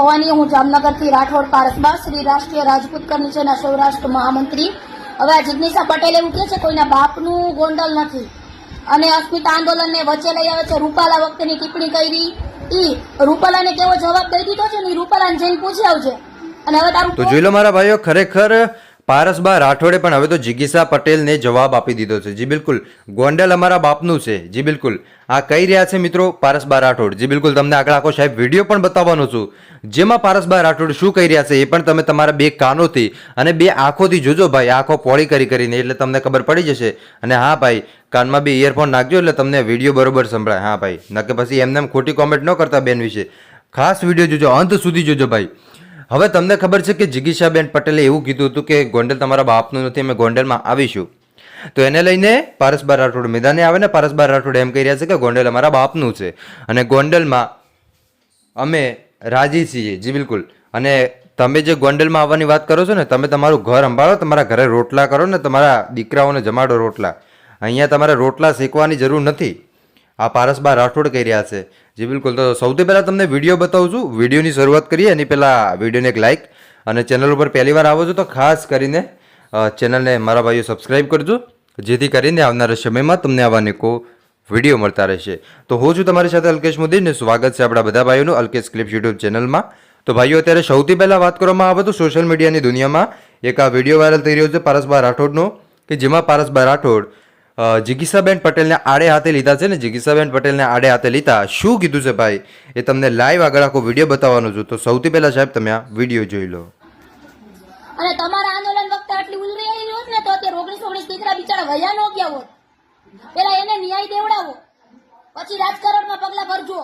ભવાની હું જામનગરથી રાઠોડ પારસબા શ્રી રાષ્ટ્રીય રાજપૂત કમિશનના સૌરાષ્ટ્ર મહામંત્રી. હવે આ જિગ્નેશા પટેલ એવું છે, કોઈના બાપનું ગોંડલ નથી. અને અસ્મિતા આંદોલનને વચ્ચે લઈ આવે છે, રૂપાલા વખતેની ટિપ્પણી કરી. ઈ રૂપાલાને કેવો જવાબ દઈ દીધો છે ને રૂપાલાને જઈને પૂછી આવજે. અને હવે તારું તો જોઈ લો મારા ભાઈઓ, ખરેખર પારસબા રાઠોડે પણ હવે તો જિગીસા પટેલને જવાબ આપી દીધો છે. જી બિલકુલ. ગોંડલ અમારા બાપનું છે. જી બિલકુલ. આ કહી રહ્યા છે મિત્રો પારસબા રાઠોડ. જી બિલકુલ, તમને આગળ આખો સાહેબ વીડિયો પણ બતાવવાનો છું. જેમાં પારસબા રાઠોડ શું કહી રહ્યા છે એ પણ તમે તમારા બે કાનોથી અને બે આંખોથી જોજો ભાઈ. આંખો પોળી કરી કરીને, એટલે તમને ખબર પડી જશે. અને હા ભાઈ, કાનમાં બી ઇયરફોન નાખજો એટલે તમને વીડિયો બરોબર સંભળાય. હા ભાઈ, નકે પછી એમને એમ ખોટી કોમેન્ટ ન કરતા બેન વિશે. ખાસ વીડિયો જોજો. અંત સુધી જોજો ભાઈ. હવે તમને ખબર છે કે જિગીશાબેન પટેલે એવું કીધું હતું કે ગોંડલ તમારા બાપનું નથી, અમે ગોંડલમાં આવીશું. તો એને લઈને પારસબા રાઠોડ મેદાને આવે ને પારસબા રાઠોડ એમ કહી રહ્યા છે કે ગોંડલ અમારા બાપનું છે. અને ગોંડલમાં અમે રાજી છીએ, જી બિલકુલ. અને તમે જે ગોંડલમાં આવવાની વાત કરો છો ને, તમે તમારું ઘર સંભાળો, તમારા ઘરે રોટલા કરો ને, તમારા દીકરાઓને જમાડો રોટલા. અહીંયા તમારે રોટલા શેકવાની જરૂર નથી. આ પારસબા રાઠોડ કહી રહ્યા છે. જી બિલકુલ, તો સૌથી પહેલાં તમને વીડિયો બતાવું છું વિડીયોની શરૂઆત કરીએ, એની પહેલાં વિડીયોને એક લાઇક અને ચેનલ ઉપર પહેલી વાર આવો છો તો ખાસ કરીને ચેનલને મારા ભાઈઓ સબસ્ક્રાઈબ કરજો, જેથી કરીને આવનારા સમયમાં તમને આવા નિકો વીડિયો મળતા રહેશે. તો હું છું તમારી સાથે અલ્કેશ મોદીને સ્વાગત છે આપણા બધા ભાઈઓનું અલ્કેશ ક્લિપ્સ યુટ્યુબ ચેનલમાં. તો ભાઈઓ, અત્યારે સૌથી પહેલાં વાત કરવામાં આવે તો સોશિયલ મીડિયાની દુનિયામાં એક આ વીડિયો વાયરલ થઈ રહ્યો છે પારસબા રાઠોડનો, કે જેમાં પારસબા રાઠોડ જિગીસાબેન પટેલને આડે હાથે લીધા છે ને જિગીસાબેન પટેલને આડે હાથે લીધા. શું કીધું છે ભાઈ? એ તમને લાઈવ આગળ આખો વીડિયો બતાવવાનો છું. તો સૌથી પહેલાં સાહેબ તમે આ વીડિયો જોઈ લો. અને તમારા આંદોલન વખતે આટલી ઉલરી આવી હોત ને તો અત્યારે ઓગણીસ ઓગણીસ દીકરા બિચારા વયા નો ગયા હોત. પેલા એને ન્યાય દેવડાવો, પછી રાજકારણમાં પગલા ભરજો.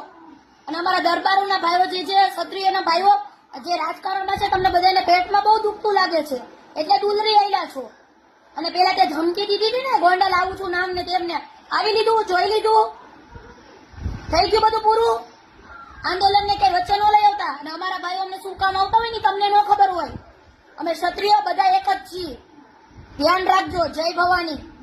અને અમારા દરબારોના ભાઈઓ જે છે, ક્ષત્રિયના ભાઈઓ જે રાજકારણમાં છે, તમને બધાને પેટમાં બહુ દુખતું લાગે છે. એટલે દુલરી આવેલા છો. અને પેલા તે ધમકી દીધી હતી ને, ગોંડલ આવું છું નામ ને તેમને આવી લીધું, જોઈ લીધું. થઈ ગયું બધું પૂરું? આંદોલનને કઈ વચ્ચે ન લઈ આવતા? અને અમારા ભાઈઓ અમને શું કામ આવતા હોય ને તમને ન ખબર હોય? અમે ક્ષત્રિય, બધા એક જ છીએ. ધ્યાન રાખજો, જય ભવાની.